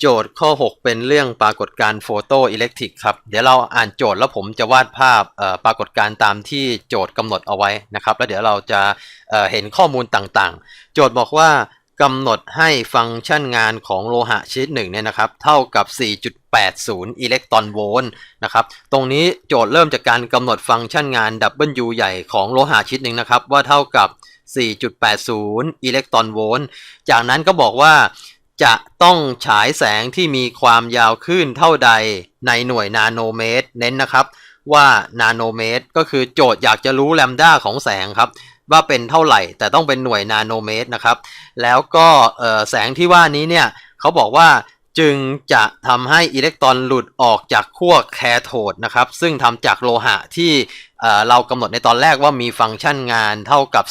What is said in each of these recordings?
โจทย์ข้อ 6 เป็นเรื่องปรากฏการณ์โฟโตอิเล็กทริกครับ เดี๋ยวเราอ่านโจทย์แล้วผมจะวาดภาพปรากฏการณ์ตามที่โจทย์กำหนดเอาไว้นะครับ แล้วเดี๋ยวเราจะเเห็นข้อมูลต่างๆ โจทย์บอกว่ากำหนดให้ฟังก์ชันงานของโลหะชนิดหนึ่งเนี่ยนะครับเท่ากับ 4.80 อิเล็กตรอนโวลต์นะครับตรงนี้โจทย์เริ่มจากการกำหนดฟังก์ชันงาน W ใหญ่ของโลหะชนิดหนึ่งนะครับว่าเท่ากับ4.80 อิเล็กตรอนโวลต์ จากนั้นก็บอกว่า จะต้องฉายแสงที่มีความยาวคลื่นเท่าใดในหน่วยนาโนเมตร เน้นนะครับว่านาโนเมตร ก็คือโจทย์อยากจะรู้แลมด้าของแสงครับ ว่าเป็นเท่าไหร่ แต่ต้องเป็นหน่วยนาโนเมตรนะครับ แล้วก็แสงที่ว่านี้เนี่ยเขาบอกว่า จึงจะทำให้อิเล็กตรอนหลุดออกจากขั้วแคโทดนะครับ ซึ่งทำจากโลหะที่เออเรากำหนดในตอนแรกว่ามีฟังก์ชันงานเท่ากับ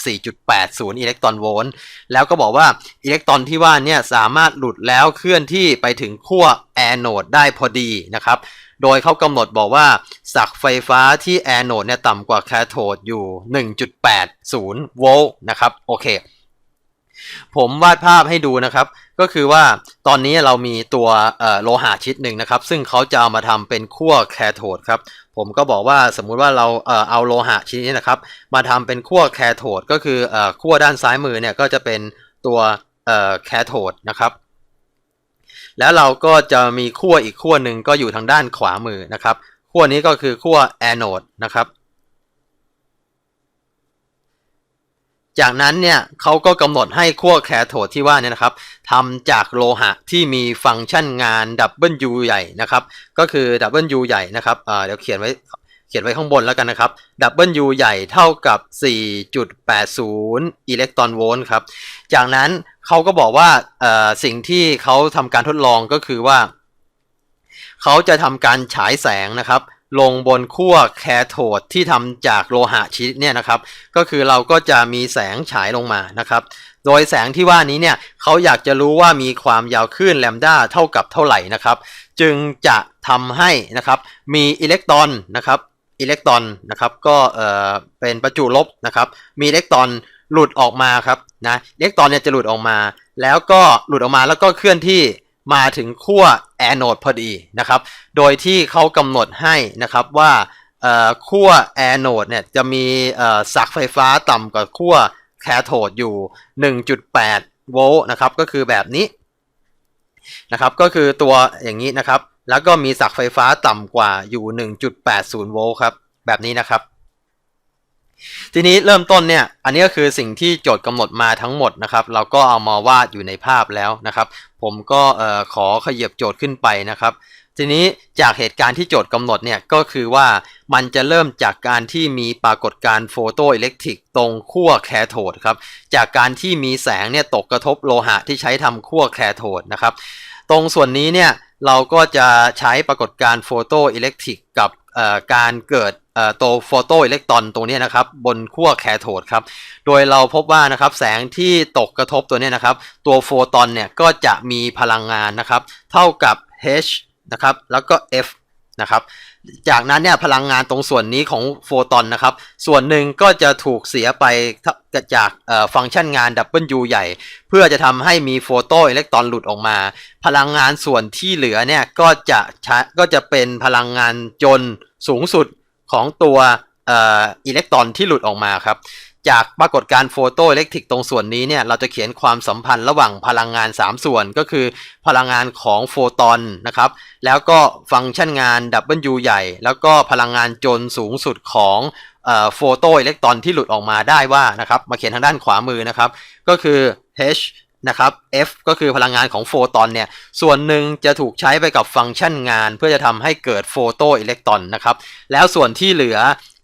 4.80 อิเล็กตรอนโวลต์แล้วก็บอกว่าอิเล็กตรอนที่ว่านี่สามารถหลุดแล้วเคลื่อนที่ไปถึงขั้วแอนโนดได้พอดีนะครับ โดยเขากำหนดบอกว่าสักไฟฟ้าที่แอนโนดเนี่ยต่ำกว่าแคโทดอยู่ 1.80 โวลต์นะครับ โอเค ผมวาดภาพให้ดูนะครับ ก็คือว่าตอนนี้เรามีตัวโลหะชิดหนึ่งนะครับ ซึ่งเขาจะเอามาทำเป็นขั้วแคโทดครับ ผมก็บอกว่าสมมุติว่าเราเอาโลหะชิ้นนี้นะครับ มาทำเป็นขั้วแคโทดก็คือขั้วด้านซ้ายมือเนี่ยก็จะเป็นตัวแคโทดนะครับแล้วเราก็จะมีขั้วอีกขั้วหนึ่งก็อยู่ทางด้านขวามือนะครับขั้วนี้ก็คือขั้วแอนโอดนะครับ จากนั้นเนี่ยเขาก็กำหนดให้ขั้วแคโทดที่ว่าเนี่ยนะครับทำจากโลหะที่มีฟังก์ชันงาน W ใหญ่นะครับ ก็คือ W ใหญ่นะครับเดี๋ยวเขียนไว้เขียนไว้ข้างบนแล้วกันนะครับ W ใหญ่เท่ากับ 4.80 อิเล็กตรอนโวลต์ครับ จากนั้นเขาก็บอกว่าสิ่งที่เขาทำการทดลองก็คือว่า เขาจะทำการฉายแสงนะครับ ลงบนขั้วแคโทดที่ทำจากโลหะชิดเนี่ยนะครับ ก็คือเราก็จะมีแสงฉายลงมานะครับ โดยแสงที่ว่านี้เนี่ยเขาอยากจะรู้ว่ามีความยาวคลื่นแลมด้าเท่ากับเท่าไหร่นะครับ จึงจะทำให้นะครับมีอิเล็กตรอนนะครับอิเล็กตรอนนะครับก็เอ่อเป็นประจุลบนะครับ มีอิเล็กตรอนหลุดออกมาครับนะอิเล็กตรอนเนี่ยจะหลุดออกมา แล้วก็หลุดออกมาแล้วก็เคลื่อนที่ มาถึงขั้วแอนโอดพอดีนะครับ โดยที่เขากำหนดให้นะครับว่าขั้วแอนโอดเนี่ยจะมีสักไฟฟ้าต่ำกว่าขั้วแคโทดอยู่ 1.8 โวลต์นะครับ ก็คือแบบนี้นะครับ ก็คือตัวอย่างนี้นะครับ แล้วก็มีสักไฟฟ้าต่ำกว่าอยู่ 1.80 โวลต์ครับ แบบนี้นะครับ ทีนี้เริ่มต้นเนี่ย อันนี้ก็คือสิ่งที่โจทย์กำหนดมาทั้งหมดนะครับ เราก็เอามาวาดอยู่ในภาพแล้วนะครับ ผมก็ขอขยับโจทย์ขึ้นไปนะครับ ทีนี้จากเหตุการณ์ที่โจทย์กำหนดเนี่ยก็คือว่ามันจะเริ่มจากการที่มีปรากฏการณ์โฟโตอิเล็กทริกตรงขั้วแคโทดครับ จากการที่มีแสงเนี่ยตกกระทบโลหะที่ใช้ทำขั้วแคโทดนะครับ ตรงส่วนนี้เนี่ย เราก็จะใช้ปรากฏการณ์โฟโตอิเล็กทริกกับการเกิดตัวโฟโตอิเล็กตรอนตรงนี้นะครับบนขั้วแคโทดครับ โดยเราพบว่านะครับแสงที่ตกกระทบตัวนี้นะครับ ตัวโฟตอนเนี่ยก็จะมีพลังงานนะครับ เท่ากับ h นะครับแล้วก็ f นะครับ จากนั้นเนี่ยพลังงานตรงส่วนนี้ของโฟตอนนะครับ ส่วนหนึ่งก็จะถูกเสียไปจากฟังก์ชันงาน W ใหญ่ เพื่อจะทำให้มีโฟโตอิเล็กตรอนหลุดออกมา พลังงานส่วนที่เหลือเนี่ยก็จะก็จะเป็นพลังงานจนสูงสุดของตัวอิเล็กตรอนที่หลุดออกมาครับ จากปรากฏการณ์โฟโตอิเล็กทริกตรงส่วนนี้เนี่ยเราจะเขียนความสัมพันธ์ระหว่างพลังงาน 3 ส่วนก็คือ พลังงานของโฟตอนนะครับแล้วก็ฟังก์ชันงาน W ใหญ่ แล้วก็พลังงานจนสูงสุดของโฟโตอิเล็กตรอนที่หลุดออกมาได้ว่านะครับมาเขียนทางด้านขวามือนะครับก็คือ H นะครับ F ก็คือพลังงานของโฟตอนเนี่ย ส่วนหนึ่งจะถูกใช้ไปกับฟังก์ชันงาน เพื่อจะทำให้เกิดโฟโตอิเล็กตรอนนะครับ แล้วส่วนที่เหลือ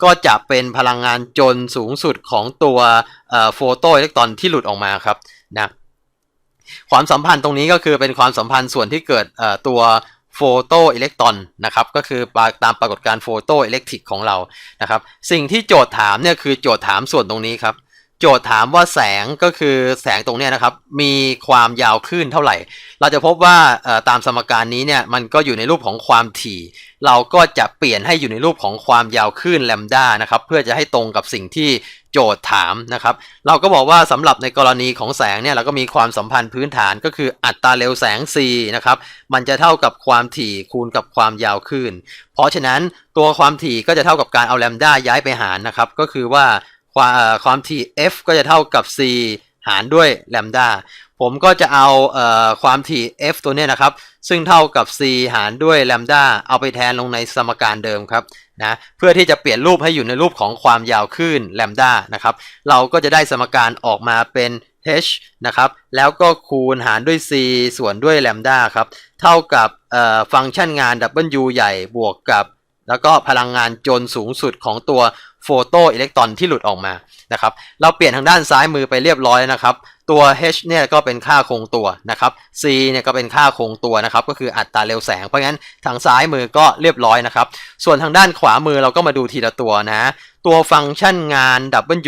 ก็จะเป็นพลังงานจนสูงสุดของตัวโฟโตอิเล็กตรอนที่หลุดออกมาครับนะความสัมพันธ์ตรงนี้ก็คือเป็นความสัมพันธ์ส่วนที่เกิดตัวโฟโตอิเล็กตรอนนะครับก็คือตามปรากฏการณ์โฟโตอิเล็กทริกของเรานะครับสิ่งที่โจทย์ถามเนี่ยคือโจทย์ถามส่วนตรงนี้ครับ โจทย์ถามว่าแสงก็คือแสงตรงนี้นะครับ มีความยาวคลื่นเท่าไหร่ เราจะพบว่าตามสมการนี้เนี่ยมันก็อยู่ในรูปของความถี่ เราก็จะเปลี่ยนให้อยู่ในรูปของความยาวคลื่นแลมด้านะครับเพื่อจะให้ตรงกับสิ่งที่โจทย์ถามนะครับ เราก็บอกว่าสำหรับในกรณีของแสงเนี่ยเราก็มีความสัมพันธ์พื้นฐานก็คืออัตราเร็วแสง c นะครับมันจะเท่ากับความถี่คูณกับความยาวคลื่น เพราะฉะนั้นตัวความถี่ก็จะเท่ากับการเอาแลมด้าย้ายไปหารนะครับก็คือว่า ความความถี่ f ก็จะเท่ากับ c หารด้วยแลมดาผมก็จะเอาเอ่อความถี่ f ตัวเนี้ยนะครับ ซึ่งเท่ากับ c หารด้วยแลมดาเอาไปแทนลงในสมการเดิมครับนะเพื่อที่จะเปลี่ยนรูปให้อยู่ในรูปของความยาวคลื่นแลมดานะครับ เราก็จะได้สมการออกมาเป็น h นะครับ แล้วก็คูณหารด้วย c ส่วนด้วยแลมดาครับ เท่ากับเอ่อฟังก์ชันงาน W ใหญ่บวกกับ แล้วก็พลังงานจนสูงสุดของตัว โฟโตอิเล็กตรอนที่หลุดออกมานะครับเราเปลี่ยนทางด้านซ้ายมือไปเรียบร้อยนะครับตัว h เนี่ยก็เป็นค่าคงตัวนะครับ c เนี่ยก็เป็นค่าคงตัวนะครับก็คืออัตราเร็วแสงเพราะงั้นทางซ้ายมือก็เรียบร้อยนะครับส่วนทางด้านขวามือเราก็มาดูทีละตัวนะ ตัวฟังก์ชันงาน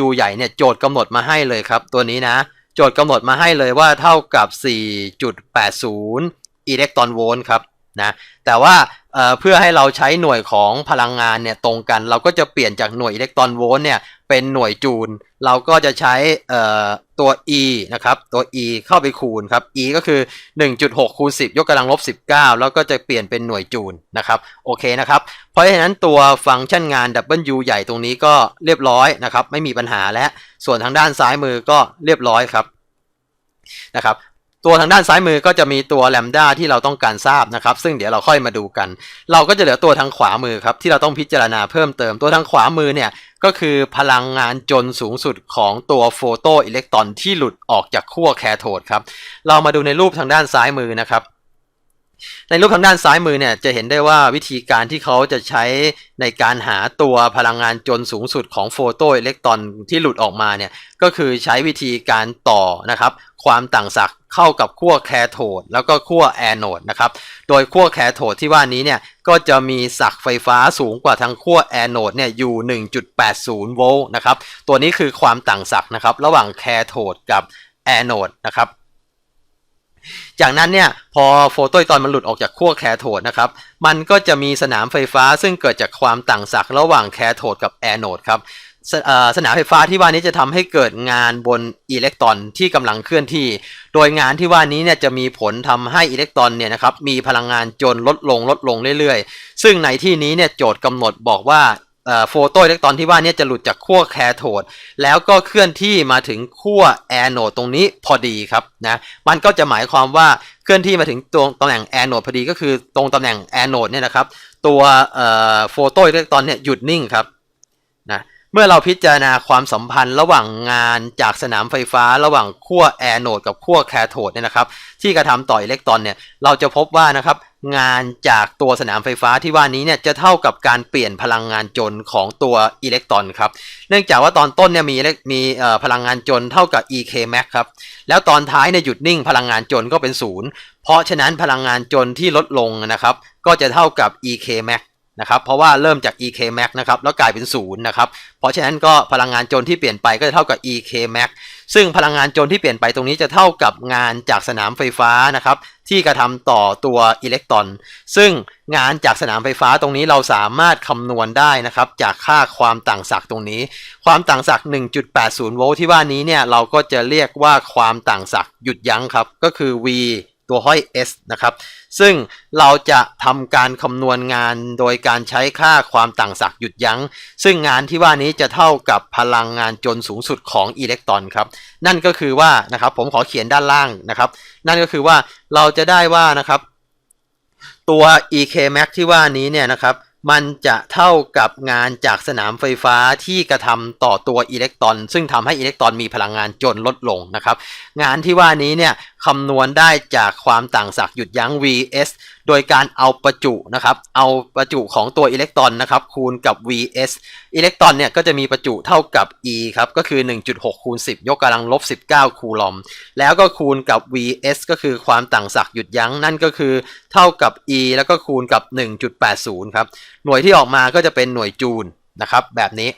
W ใหญ่เนี่ยโจทย์กำหนดมาให้เลยครับตัวนี้นะโจทย์กำหนดมาให้เลยว่าเท่ากับ 4.80 อิเล็กตรอนโวลต์ครับนะ แต่ว่า เพื่อให้เราใช้หน่วยของพลังงานเนี่ยตรงกัน เราก็จะเปลี่ยนจากหน่วยอิเล็กตรอนโวลต์เนี่ยเป็นหน่วยจูล เราก็จะใช้ตัว e นะครับตัว e เข้าไปคูณครับ e ก็คือ 1.6คูณ10 ยกกำลังลบ 19 แล้วก็จะเปลี่ยนเป็นหน่วยจูลนะครับโอเคนะครับ เพราะฉะนั้นตัวฟังก์ชันงาน W ใหญ่ตรงนี้ก็เรียบร้อยนะครับไม่มีปัญหาและส่วนทางด้านซ้ายมือก็เรียบร้อยครับนะครับ ตัวทางด้านซ้ายมือก็จะมีตัวแลมด้าที่เราต้องการทราบนะครับ ซึ่งเดี๋ยวเราค่อยมาดูกัน เราก็จะเหลือตัวทางขวามือครับที่เราต้องพิจารณาเพิ่มเติมตัวทางขวามือเนี่ยก็คือพลังงานจนสูงสุดของตัวโฟโตอิเล็กตรอนที่หลุดออกจากขั้วแคโทดครับ เรามาดูในรูปทางด้านซ้ายมือนะครับ ในรูปทางด้านซ้ายมือเนี่ยจะเห็นได้ว่าวิธีการที่เขาจะใช้ในการหาตัวพลังงานจนสูงสุดของโฟโตอิเล็กตรอนที่หลุดออกมาเนี่ยก็คือใช้วิธีการต่อนะครับ ความต่างศักย์เข้ากับขั้วแคโทดแล้วก็ขั้วแอนโดนะครับ โดยขั้วแคโทดที่ว่านี้เนี่ยก็จะมีศักย์ไฟฟ้าสูงกว่าทางขั้วแอนโดเนี่ยอยู่ 1.80 โวลต์นะครับ ตัวนี้คือความต่างศักย์นะครับระหว่างแคโทดกับแอนโดนะครับจากนั้นเนี่ยพอโฟโตอิตอนมันหลุดออกจากขั้วแคโทดนะครับ มันก็จะมีสนามไฟฟ้าซึ่งเกิดจากความต่างศักย์ระหว่างแคโทดกับแอนโดครับ สสนามไฟฟ้าที่ว่านี้จะทำให้เกิดงานบนอิเล็กตรอนที่กำลังเคลื่อนที่ โดยงานที่ว่านี้เนี่ยจะมีผลทำให้อิเล็กตรอนเนี่ยนะครับมีพลังงานจนลดลงลดลงเรื่อยๆ ซึ่งในที่นี้เนี่ยโจทย์กำหนดบอกว่าโฟโตอิเล็กตรอนที่ว่านี้จะหลุดจากขั้วแคโทดแล้วก็เคลื่อนที่มาถึงขั้วแอนโดตรงนี้พอดีครับนะมันก็จะหมายความว่าเคลื่อนที่มาถึงตรงตำแหน่งแอนโดพอดีก็คือตรงตำแหน่งแอนโดเนี่ยนะครับตัวโฟโตอิเล็กตรอนเนี่ยหยุดนิ่งครับนะ เมื่อเราพิจารณาความสัมพันธ์ระหว่างงานจากสนามไฟฟ้า ระหว่างขั้วแอนโดกับขั้วแคโทดเนี่ยนะครับที่กระทำต่ออิเล็กตรอนเนี่ยเราจะพบว่านะครับงานจากตัวสนามไฟฟ้าที่ว่านี้เนี่ยจะเท่ากับการเปลี่ยนพลังงานจนของตัวอิเล็กตรอนครับเนื่องจากว่าตอนต้นเนี่ยมีมีพลังงานจนเท่ากับ EK max ครับแล้วตอนท้ายเนี่ยหยุดนิ่งพลังงานจนก็เป็นศูนย์เพราะฉะนั้นพลังงานจนที่ลดลงนะครับก็จะเท่ากับ EK max นะครับเพราะว่าเริ่มจาก EK max นะครับแล้วกลายเป็นศูนย์นะครับเพราะฉะนั้นก็พลังงานจนที่เปลี่ยนไปก็จะเท่ากับ EK max ซึ่งพลังงานจนที่เปลี่ยนไปตรงนี้จะเท่ากับงานจากสนามไฟฟ้านะครับที่กระทำต่อตัวอิเล็กตรอน ซึ่งงานจากสนามไฟฟ้าตรงนี้เราสามารถคำนวณได้นะครับจากค่าความต่างศักย์ตรงนี้ ความต่างศักย์1.80 โวลต์ที่ว่านี้เนี่ยเราก็จะเรียกว่าความต่างศักย์หยุดยั้งครับก็คือ V ตัวห้อย S นะครับ ซึ่งเราจะทำการคำนวณงานโดยการใช้ค่าความต่างศักย์หยุดยั้ง ซึ่งงานที่ว่านี้จะเท่ากับพลังงานจนสูงสุดของอิเล็กตรอนครับ นั่นก็คือว่านะครับผมขอเขียนด้านล่างนะครับ นั่นก็คือว่าเราจะได้ว่านะครับ ตัว EK max ที่ว่านี้เนี่ยนะครับมันจะเท่ากับงานจากสนามไฟฟ้าที่กระทำต่อตัวอิเล็กตรอน ซึ่งทำให้อิเล็กตรอนมีพลังงานจนลดลงนะครับ งานที่ว่านี้เนี่ย คำนวณได้จากความต่างศักย์หยุดยั้ง vs โดยการเอาประจุนะครับ เอาประจุของตัวอิเล็กตรอนนะครับคูณกับ vs อิเล็กตรอนเนี่ยก็จะมีประจุเท่ากับ e ครับก็คือ 1.6 คูณ 10 ยกกำลังลบ 19 คูลอม แล้วก็คูณกับ vs ก็คือความต่างศักย์หยุดยั้งนั่นก็คือเท่ากับ e แล้วก็คูณกับ 1.80 ครับ หน่วยที่ออกมาก็จะเป็นหน่วยจูลนะครับแบบนี้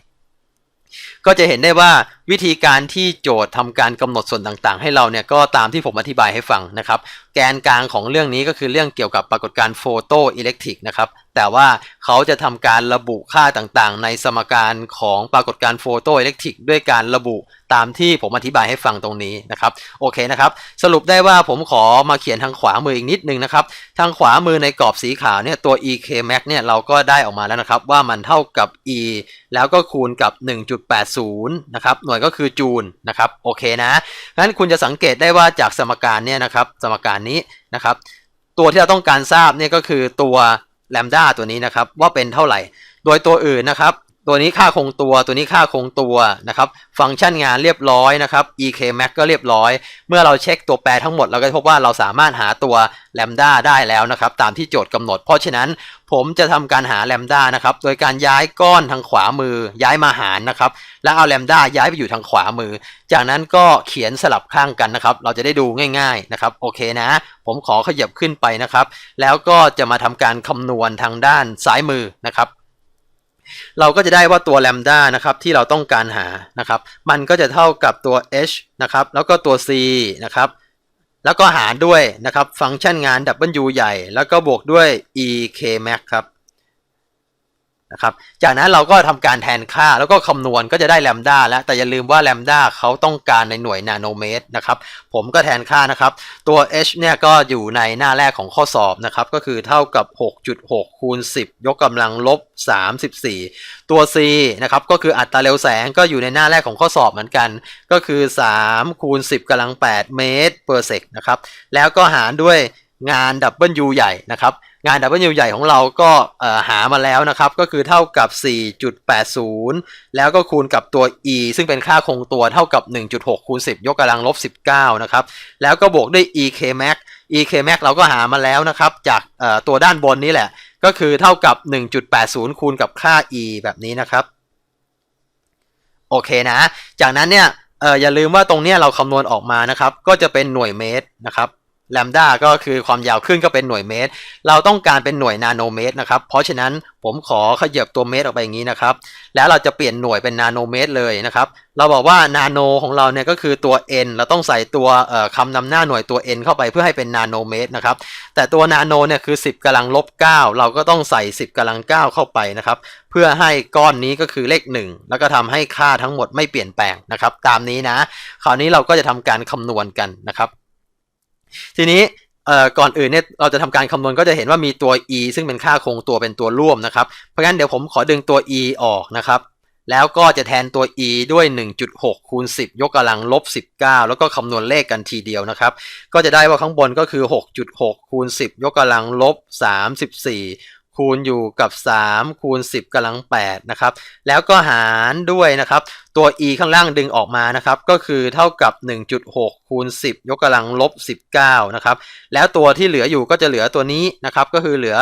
ก็จะเห็นได้ว่าวิธีการที่โจทย์ทำการกำหนดส่วนต่างๆ ให้เราเนี่ยก็ตามที่ผมอธิบายให้ฟังนะครับ แกนกลางของเรื่องนี้ก็คือเรื่องเกี่ยวกับปรากฏการณ์โฟโตอิเล็กทริกนะครับ แต่ว่าเขาจะทำการระบุค่าต่างๆ ในสมการของปรากฏการณ์โฟโตอิเล็กทริกด้วยการระบุตามที่ผมอธิบายให้ฟังตรงนี้นะครับโอเคนะครับสรุปได้ว่าผมขอมาเขียนทางขวามืออีกนิดนึงนะครับทางขวามือในกรอบสีขาวเนี่ยตัว ek max เนี่ยเราก็ได้ออกมาแล้วนะครับว่ามันเท่ากับ e แล้วก็คูณกับ 1.80นะครับหน่วยก็คือจูลนะครับโอเคนะงั้นคุณจะสังเกตได้ว่าจากสมการเนี่ยนะครับสมการนี้นะครับตัวที่เราต้องการทราบเนี่ยก็คือตัว แลมด้าตัวนี้นะครับว่าเป็นเท่าไหร่ โดยตัวอื่นนะครับ ตัวนี้ค่าคงตัว ตัวนี้ค่าคงตัวนะครับ ฟังก์ชันงานเรียบร้อยนะครับ ek max ก็เรียบร้อย เมื่อเราเช็คตัวแปรทั้งหมด เราก็พบว่าเราสามารถหาตัวแลมด้าได้แล้วนะครับ ตามที่โจทย์กำหนด เพราะฉะนั้นผมจะทำการหาแลมด้านะครับ โดยการย้ายก้อนทางขวามือ ย้ายมาหารนะครับ แล้วเอาแลมด้าย้ายไปอยู่ทางขวามือ จากนั้นก็เขียนสลับข้างกันนะครับ เราจะได้ดูง่าย ๆนะครับ โอเคนะ ผมขอขยับขึ้นไปนะครับ แล้วก็จะมาทำการคำนวณทางด้านซ้ายมือนะครับ เราก็จะได้ว่าตัวแลมด้านะครับที่เราต้องการหานะครับ มันก็จะเท่ากับตัว h นะครับแล้วก็ตัว c นะครับแล้วก็หารด้วยนะครับฟังก์ชันงาน W ใหญ่ แล้วก็บวกด้วย ek max ครับ นะครับ จากนั้นเราก็ทำการแทนค่าแล้วก็คำนวณก็จะได้แลมด้าแล้ว แต่อย่าลืมว่าแลมด้าเขาต้องการในหน่วยนาโนเมตรนะครับ ผมก็แทนค่านะครับ ตัว h เนี่ยก็อยู่ในหน้าแรกของข้อสอบนะครับ ก็คือเท่ากับ 6.6 คูณ 10 ยกกำลังลบ 34 ตัว c นะครับ ก็คืออัตราเร็วแสงก็อยู่ในหน้าแรกของข้อสอบเหมือนกัน ก็คือ 3 คูณ 10กำลัง 8 เมตร per sec นะครับ แล้วก็หารด้วย งาน W ใหญ่นะครับ งาน W ใหญ่ของเราก็หามาแล้วนะครับ ก็คือเท่ากับ 4.80 แล้วก็คูณกับตัว e ซึ่งเป็นค่าคงตัวเท่ากับ 1.6 คูณ 10 ยกกำลังลบ 19 นะครับ แล้วก็บวกด้วย ek max ek max เราก็หามาแล้วนะครับ จากตัวด้านบนนี้แหละ ก็คือเท่ากับ 1.80 คูณกับค่า e แบบนี้นะครับ โอเคนะ จากนั้นเนี่ยอออย่าลืมว่าตรงเนี้ยเราคำนวณออกมานะครับ ก็จะเป็นหน่วยเมตรนะครับ แลมด้าก็คือความยาวคลื่นก็เป็นหน่วยเมตร เราต้องการเป็นหน่วยนาโนเมตรนะครับ เพราะฉะนั้นผมขอขยับตัวเมตรออกไปอย่างนี้นะครับ แล้วเราจะเปลี่ยนหน่วยเป็นนาโนเมตรเลยนะครับ เราบอกว่านาโนของเราเนี่ยก็คือตัว n เราต้องใส่ตัวคำนำหน้าหน่วยตัว n เข้าไปเพื่อให้เป็นนาโนเมตรนะครับ แต่ตัวนาโนเนี่ยคือ 10กำลังลบ 9 เราก็ต้องใส่ 10กำลัง 9 เข้าไปนะครับ เพื่อให้ก้อนนี้ก็คือเลข 1 แล้วก็ทำให้ค่าทั้งหมดไม่เปลี่ยนแปลงนะครับ ตามนี้นะ คราวนี้เราก็จะทำการคำนวณกันนะครับ ทีนี้ก่อนอื่นเนี่ยเราจะทำการคำนวณก็จะเห็นว่ามีตัว e ซึ่งเป็นค่าคงตัวเป็นตัวร่วมนะครับ เพราะงั้นเดี๋ยวผมขอดึงตัว e ออกนะครับ แล้วก็จะแทนตัว e ด้วย 1.6 คูณ 10 ยกกำลังลบ 19 แล้วก็คำนวณเลขกันทีเดียวนะครับ ก็จะได้ว่าข้างบนก็คือ 6.6 คูณ 10 ยกกำลังลบ 34 คูณอยู่กับ 3 คูณ 10กำลัง8นะครับแล้วก็หารด้วยนะครับตัว e ข้างล่างดึงออกมานะครับก็คือเท่ากับ 1.6 คูณ 10 ยกกำลังลบ 19นะครับแล้วตัวที่เหลืออยู่ก็จะเหลือตัวนี้นะครับก็คือเหลือ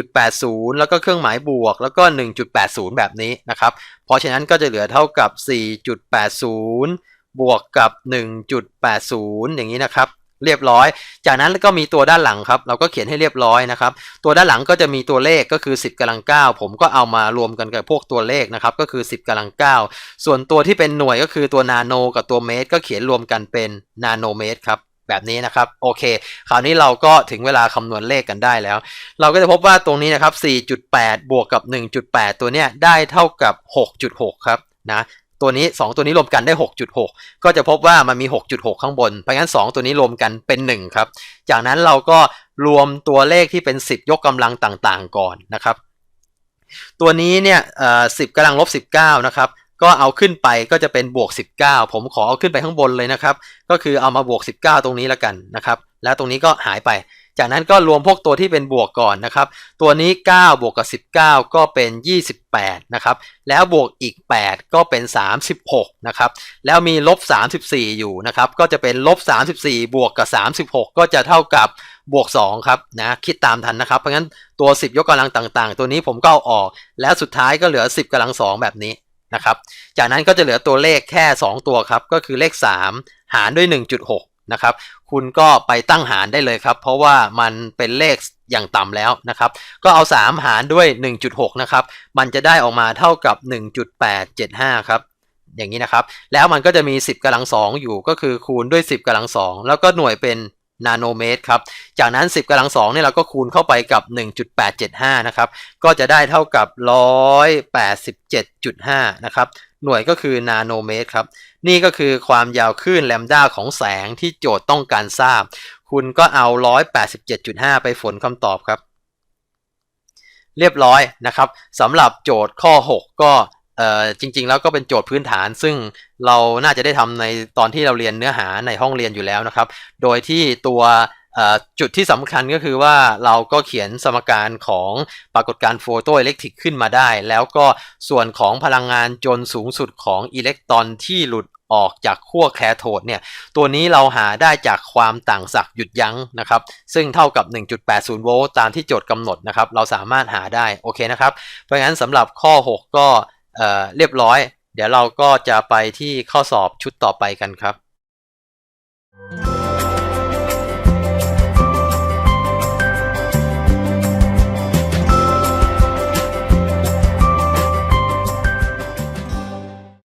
4.80 แล้วก็เครื่องหมายบวก แล้วก็ 1.80 แบบนี้นะครับเพราะฉะนั้นก็จะเหลือเท่ากับ 4.80 บวกกับ 1.80 อย่างนี้นะครับ เรียบร้อย จากนั้นก็มีตัวด้านหลังครับ เราก็เขียนให้เรียบร้อยนะครับ ตัวด้านหลังก็จะมีตัวเลขก็คือ 10กำลัง 9 ผมก็เอามารวมกันกับพวกตัวเลขนะครับ ก็คือ 10กำลัง 9 ส่วนตัวที่เป็นหน่วยก็คือตัวนาโนกับตัวเมตร ก็เขียนรวมกันเป็นนาโนเมตรครับแบบนี้นะครับโอเค คราวนี้เราก็ถึงเวลาคำนวณเลขกันได้แล้ว เราก็จะพบว่าตรงนี้นะครับ 4.8 บวกกับ 1.8 ตัวเนี้ยได้เท่ากับ 6.6 ครับนะ ตัวนี้ 2 ตัวนี้รวมกันได้ 6.6 ก็จะพบว่ามันมี 6.6 ข้างบน เพราะงั้น 2 ตัวนี้รวมกันเป็น 1 ครับ จากนั้นเราก็รวมตัวเลขที่เป็น 10 ยกกำลังต่างๆ ก่อนนะครับ ตัวนี้เนี่ยเอ่อ10กำลังลบ 19 นะครับก็เอาขึ้นไปก็จะเป็นบวก 19 ผมขอเอาขึ้นไปข้างบนเลยนะครับ ก็คือเอามาบวก 19 ตรงนี้แล้วกันนะครับ แล้วตรงนี้ก็หายไป จากนั้นก็รวมพวกตัวที่เป็นบวกก่อนนะครับ ตัวนี้ 9 บวกกับ 19 ก็เป็น 28 นะครับ แล้วบวกอีก 8 ก็เป็น 36 นะครับ แล้วมีลบ 34 อยู่นะครับ ก็จะเป็นลบ 34 บวกกับ 36 ก็จะเท่ากับบวก 2 ครับนะ คิดตามทันนะครับ เพราะงั้นตัว 10 ยกกำลังต่าง ๆ ตัวนี้ผมก็เอาออก แล้วสุดท้ายก็เหลือ 10กำลัง 2 แบบนี้นะครับ จากนั้นก็จะเหลือตัวเลขแค่ 2 ตัวครับ ก็คือเลข 3 หารด้วย 1.6 นะครับ คุณก็ไปตั้งหารได้เลยครับ เพราะว่ามันเป็นเลขอย่างต่ำแล้วนะครับ ก็เอา 3 หารด้วย 1.6 นะครับ มันจะได้ออกมาเท่ากับ 1.875 ครับ อย่างนี้นะครับ แล้วมันก็จะมี 10กำลังสองอยู่ก็คือคูณด้วย 10กำลังสองแล้วก็หน่วยเป็น นาโนเมตรครับ จากนั้น 10กำลังสองเนี่ยเราก็คูณเข้าไปกับ 1.875 นะครับ ก็จะได้เท่ากับ 187.5 นะครับ หน่วยก็คือนาโนเมตรครับ นี่ก็คือความยาวคลื่นแลมด้าของแสงที่โจทย์ต้องการทราบ คุณก็เอา 187.5 ไปฝนคำตอบครับ เรียบร้อยนะครับสำหรับโจทย์ข้อ 6 ก็ เอ่อจริง ๆ แล้วก็เป็นโจทย์พื้นฐาน ซึ่งเราน่าจะได้ทำในตอนที่เราเรียนเนื้อหาในห้องเรียนอยู่แล้วนะครับ โดยที่ตัวจุดที่สำคัญก็คือว่าเราก็เขียนสมการของปรากฏการณ์โฟโตอิเล็กทริกขึ้นมาได้ แล้วก็ส่วนของพลังงานจนสูงสุดของอิเล็กตรอนที่หลุดออกจากขั้วแคโทดเนี่ย ตัวนี้เราหาได้จากความต่างศักย์หยุดยั้งนะครับ ซึ่งเท่ากับ 1.80 โวลต์ตามที่โจทย์กำหนดนะครับ เราสามารถหาได้ โอเคนะครับ เพราะงั้นสำหรับข้อ 6 ก็ เรียบร้อย เดี๋ยวเราก็จะไปที่ข้อสอบชุดต่อไปกันครับ Thank you.